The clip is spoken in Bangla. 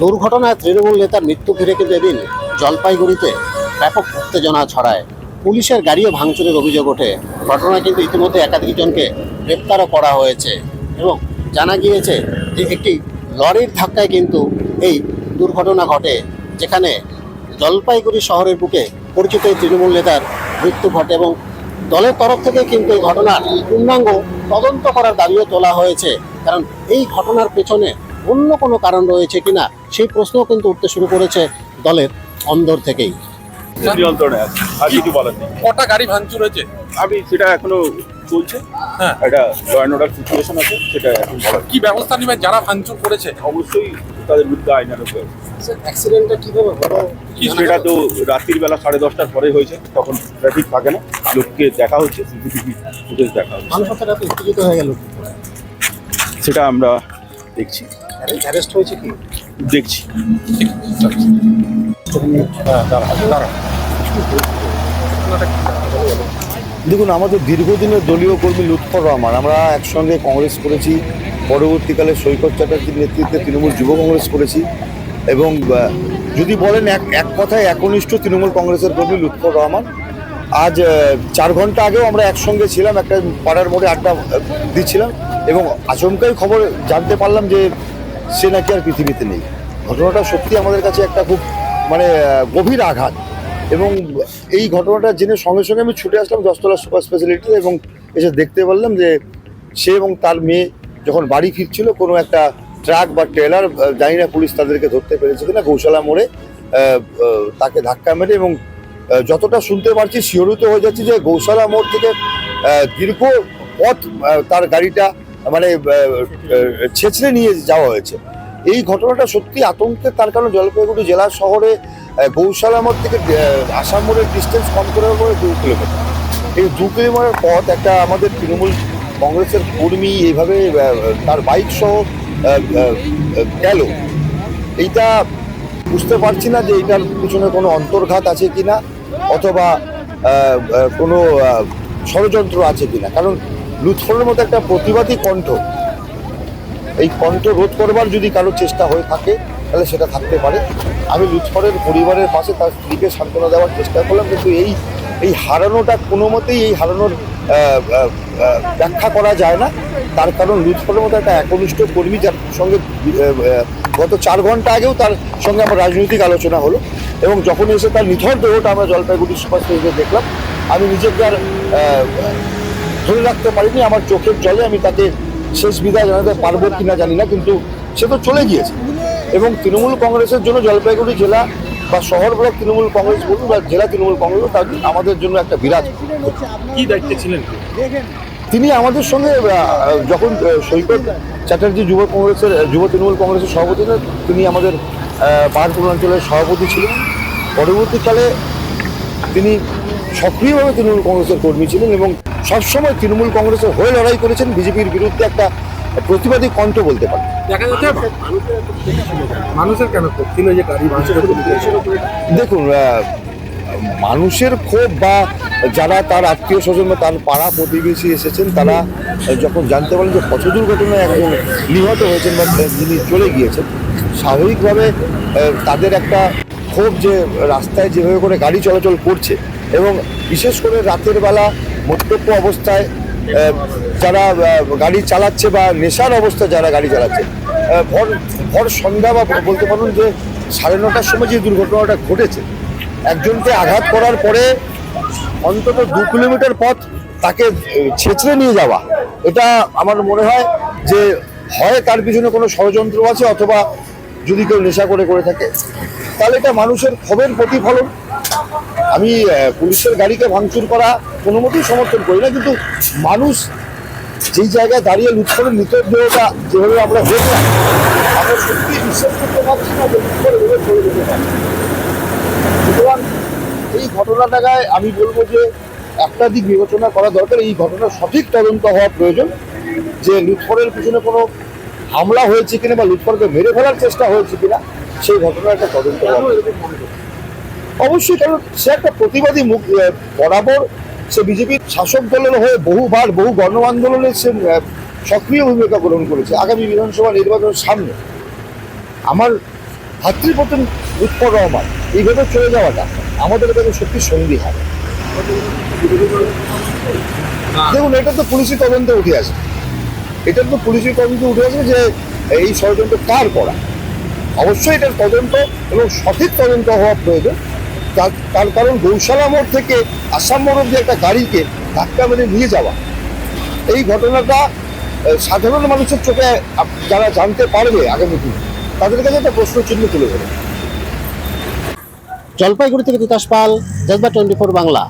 দুর্ঘটনায় তৃণমূল নেতার মৃত্যু ঘিরে কিন্তু এদিন জলপাইগুড়িতে ব্যাপক উত্তেজনা ছড়ায়। পুলিশের গাড়িও ভাঙচুরের অভিযোগ ওঠে। ঘটনায় কিন্তু ইতিমধ্যে একাধিক জনকে গ্রেপ্তারও করা হয়েছে এবং জানা গিয়েছে যে একটি লরির ধাক্কায় কিন্তু এই দুর্ঘটনা ঘটে, যেখানে জলপাইগুড়ি শহরের বুকে পরিচিত এই তৃণমূল নেতার মৃত্যু ঘটে এবং দলের তরফ থেকে কিন্তু এই ঘটনার পূর্ণাঙ্গ তদন্ত করার দাবিও তোলা হয়েছে। কারণ এই ঘটনার পেছনে অন্য কোনো কারণ রয়েছে কিনা সেই প্রশ্নও কিন্তু উঠতে শুরু করেছে দলের অন্দর থেকেই। নিয়ন্ত্রণে আছে। আর কিছু বলার নেই। কটা গাড়ি ভাঙচুর হয়েছে? আমি সেটা এখনও চলছে হ্যাঁ। একটা ল অ্যান্ড অর্ডার সিচুয়েশন আছে সেটা এখন বলার কি ব্যবস্থা নেবেন? যারা ভাঙচুর করেছে? অবশ্যই তাদের বিরুদ্ধে আইনানুগ ব্যবস্থা। অ্যাক্সিডেন্টটা কীভাবে হলো? সেটা তো রাত্রির বেলা সাড়ে দশটার পরে হয়েছে তখন ট্রাফিক থাকে না। লোককে দেখা হচ্ছে সিসিটিভি ফুটেজ দেখা হচ্ছে। মানুষ হয়ে গেল সেটা আমরা দেখছি। অ্যারেস্ট হয়েছে কি? দেখছি। দেখুন আমাদের দীর্ঘদিনের দলীয় কর্মী লুৎফর রহমান আমরা একসঙ্গে কংগ্রেস করেছি পরবর্তীকালে সৈকত চ্যাটার্জির নেতৃত্বে তৃণমূল যুব কংগ্রেস করেছি এবং যদি বলেন এক এক কথায় একনিষ্ঠ তৃণমূল কংগ্রেসের কর্মী লুৎফর রহমান আজ চার ঘণ্টা আগেও আমরা একসঙ্গে ছিলাম একটা পাড়ার মোড়ে আড্ডা দিচ্ছিলাম এবং আচমকাই খবর জানতে পারলাম যে সে নাকি আর পৃথিবীতে নেই। ঘটনাটা সত্যি আমাদের কাছে একটা খুব মানে গভীর আঘাত। এবং এই ঘটনাটা জেনে সঙ্গে সঙ্গে আমি ছুটে আসলাম দশতলা সুপার স্পেশালিটি এবং এসে দেখতে পারলাম যে সে এবং তার মেয়ে যখন বাড়ি ফিরছিল, কোনো একটা ট্রাক বা ট্রেলার জানি না পুলিশ তাদেরকে ধরতে পেরেছে কিনা, গৌশালা মোড়ে তাকে ধাক্কা মেরে এবং যতটা শুনতে পারছি শিহরিত হয়ে যাচ্ছে যে গৌশালা মোড় থেকে দীর্ঘ পথ তার গাড়িটা মানে ছেঁচড়ে নিয়ে যাওয়া হয়েছে। এই ঘটনাটা সত্যি আতঙ্কের তার কারণ জলপাইগুড়ি জেলা শহরে গৌশালা থেকে আসাম মোড়ের ডিস্টেন্স কম করে করে দু কিলোমিটার এই দু কিলোমিটার পথ একটা আমাদের তৃণমূল কংগ্রেসের কর্মী এইভাবে তার বাইক সহ গেল। এইটা বুঝতে পারছি না যে এটার পিছনে কোনো অন্তর্ঘাত আছে কিনা অথবা আহ, আহ, কোনো ষড়যন্ত্র আছে কিনা। কারণ লুৎফরের মতো একটা প্রতিবাদী কণ্ঠ। এই কণ্ঠ রোধ করবার যদি কারও চেষ্টা হয়ে থাকে, তাহলে সেটা থাকতে পারে। আমি লুৎফরের পরিবারের পাশে তার স্ত্রীকে সান্ত্বনা দেওয়ার চেষ্টা করলাম, কিন্তু এই এই হারানোটা কোনো মতেই, এই হারানোর ব্যাখ্যা করা যায় না। তার কারণ লুৎফরের মতো একটা একনিষ্ঠ কর্মী যার সঙ্গে গত চার ঘণ্টা আগেও তার সঙ্গে আমার রাজনৈতিক আলোচনা হলো এবং যখন এসে তার নিথর দেহটা আমরা জলপাইগুড়ি সুপার স্টেশনে দেখলাম, আমি নিজেকে আর ধরে রাখতে পারিনি আমার চোখের জলে আমি তাকে শেষ বিদায় জানাতে পারব কিনা জানি না কিন্তু সে তো চলে গিয়েছে। এবং তৃণমূল কংগ্রেসের জন্য জলপাইগুড়ি জেলা বা শহর ব্লক তৃণমূল কংগ্রেস বলুন বা জেলা তৃণমূল কংগ্রেস তার আমাদের জন্য একটা বিরাট কি দায়িত্বে ছিলেন তিনি? আমাদের সঙ্গে যখন সৈকত চ্যাটার্জি যুব কংগ্রেসের যুব তৃণমূল কংগ্রেসের সভাপতি তিনি আমাদের আহ, পাহাড়পুর অঞ্চলের সভাপতি ছিলেন। পরবর্তীকালে তিনি সক্রিয়ভাবে তৃণমূল কংগ্রেসের কর্মী ছিলেন এবং সবসময় তৃণমূল কংগ্রেসের হয়ে লড়াই করেছেন বিজেপির বিরুদ্ধে একটা প্রতিবাদী কণ্ঠ বলতে পারেন। যাচ্ছে মানুষের কেন দেখুন মানুষের ক্ষোভ বা যারা তার আত্মীয় স্বজন বা তার পাড়া প্রতিবেশী এসেছেন তারা যখন জানতে পারেন যে পথ দুর্ঘটনায় একজন নিহত হয়েছেন বা যিনি চলে গিয়েছেন স্বাভাবিকভাবে তাদের একটা ক্ষোভ যে রাস্তায় যেভাবে করে গাড়ি চলাচল করছে এবং বিশেষ করে রাতের বেলা মদ্যপ অবস্থায় যারা গাড়ি চালাচ্ছে বা নেশার অবস্থায় যারা গাড়ি চালাচ্ছে ভর ভর সন্ধ্যা বা বলতে পারুন যে সাড়ে নটার সময় যে দুর্ঘটনাটা ঘটেছে, একজনকে আঘাত করার পরে অন্তত দু কিলোমিটার পথ তাকে ছেঁচড়ে নিয়ে যাওয়া। এটা আমার মনে হয় যে হয় তার পিছনে কোনো ষড়যন্ত্র আছে অথবা যদি কেউ নেশা করে করে থাকে, তাহলে এটা মানুষের ক্ষোভের প্রতিফলন। আমি পুলিশের গাড়িকে ভাঙচুর করা কোনো মতেই সমর্থন করি না, কিন্তু মানুষ যেই জায়গায় দাঁড়িয়ে লুৎফরের মৃতদেহটা যেভাবে আমরা দেখলাম, আমরা সত্যি বিশ্বাস করতে পারছি না পারে। সুতরাং এই ঘটনাটাকে আমি বলব যে একটা দিক বিবেচনা করা দরকার, এই ঘটনার সঠিক তদন্ত হওয়া প্রয়োজন, যে লুৎফরের পিছনে কোনো হামলা হয়েছে কিনা বা লুৎফরকে মেরে ফেলার চেষ্টা হয়েছে কিনা সেই ঘটনার একটা তদন্ত অবশ্যই, কারণ সে একটা প্রতিবাদী মুখ বরাবর সে বিজেপির শাসক দলের হয়ে বহুবার বহু গণ আন্দোলনে সে সক্রিয় ভূমিকা গ্রহণ করেছে আগামী বিধানসভা নির্বাচনের সামনে। আমার ভাতৃপ্রতিম লুৎফর রহমান এইভাবে চলে যাওয়াটা আমাদের কাছে সত্যি সন্ধি হয়। দেখুন, এটা তো পুলিশি তদন্তে উঠে আসে। এটা তো পুলিশের তদন্তে উঠে আসে যে এই ষড়যন্ত্র কার করা? অবশ্যই এটার তদন্ত এবং সঠিক তদন্ত হওয়া প্রয়োজন। তার কারণ গৌশালা মোড় থেকে আসাম মোড় অব্দি একটা গাড়িকে ধাক্কা মেরে নিয়ে যাওয়া। এই ঘটনাটা সাধারণ মানুষের চোখে যারা জানতে পারবে আগামী দিনে, তাদের কাছে একটা প্রশ্ন চিহ্ন তুলে ধরে জলপাইগুড়ি থেকে তিতাস পাল জজবা টোয়েন্টি ফোর বাংলা।